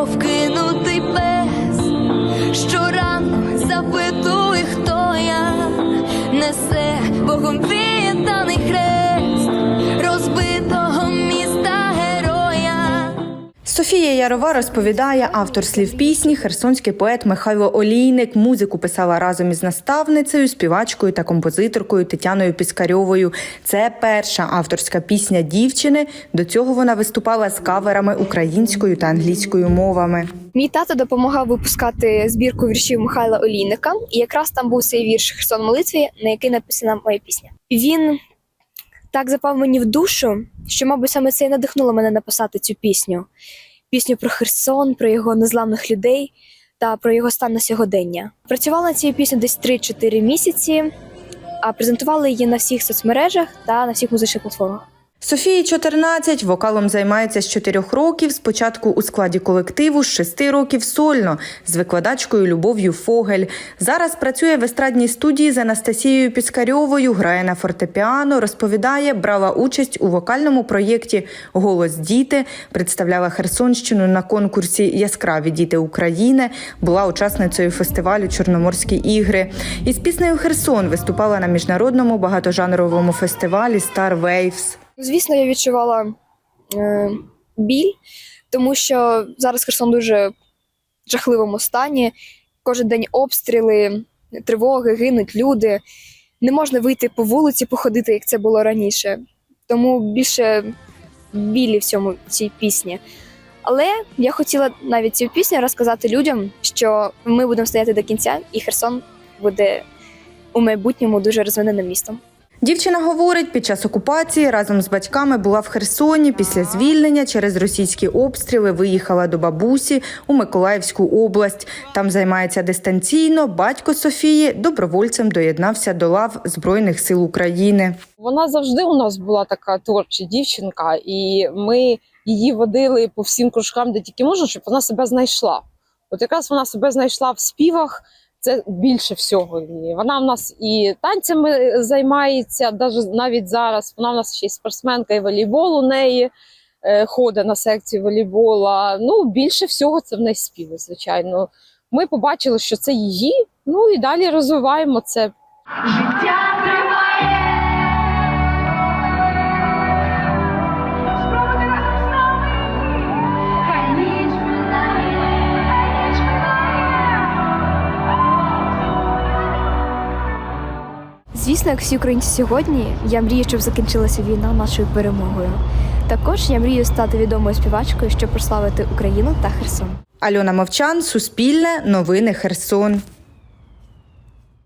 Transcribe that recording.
мов кинутий пес. Щоранку запитує, хто я несе Богом відданий Софія Ярова розповідає, автор слів пісні, херсонський поет Михайло Олійник. Музику писала разом із наставницею, співачкою та композиторкою Тетяною Піскарьовою. Це перша авторська пісня дівчини. До цього вона виступала з каверами українською та англійською мовами. Мій тато допомагав випускати збірку віршів Михайла Олійника, і якраз там був цей вірш Херсон молитві, на який написана моя пісня. Він так запав мені в душу, що, мабуть, саме це і надихнуло мене написати цю пісню. Пісню про Херсон, про його незламних людей та про його стан на сьогодення. Працювала над цією піснею десь 3-4 місяці, а презентували її на всіх соцмережах та на всіх музичних платформах. Софії 14, вокалом займається з 4 років, спочатку у складі колективу, з 6 років сольно, з викладачкою Любов'ю Фогель. Зараз працює в естрадній студії з Анастасією Піскарьовою, грає на фортепіано, розповідає, брала участь у вокальному проєкті Голос діти, представляла Херсонщину на конкурсі Яскраві діти України, була учасницею фестивалю Чорноморські ігри. Із піснею Херсон виступала на міжнародному багатожанровому фестивалі Star Waves. Звісно, я відчувала е, біль, тому що зараз Херсон в дуже жахливому стані. Кожен день обстріли, тривоги, гинуть люди. Не можна вийти по вулиці, походити, як це було раніше. Тому більше білі в цьому в цій пісні. Але я хотіла навіть цю пісню розказати людям, що ми будемо стояти до кінця, і Херсон буде у майбутньому дуже розвиненим містом. Дівчина говорить, під час окупації разом з батьками була в Херсоні. Після звільнення через російські обстріли виїхала до бабусі у Миколаївську область. Там займається дистанційно. Батько Софії добровольцем доєднався до лав Збройних сил України. Вона завжди у нас була така творча дівчинка, і ми її водили по всім кружкам, де тільки можна, щоб вона себе знайшла. От якраз вона себе знайшла в співах. Це більше всього. Вона в нас і танцями займається, навіть навіть зараз. Вона в нас ще й спортсменка, і волейбол у неї е, ходить на секцію волейбола. Ну, більше всього це в неї співи, звичайно. Ми побачили, що це її. Ну і далі розвиваємо це. Життя триває. Звісно, як всі українці сьогодні, я мрію, щоб закінчилася війна нашою перемогою. Також я мрію стати відомою співачкою, щоб прославити Україну та Херсон. Альона Мовчан, Суспільне, Новини Херсон.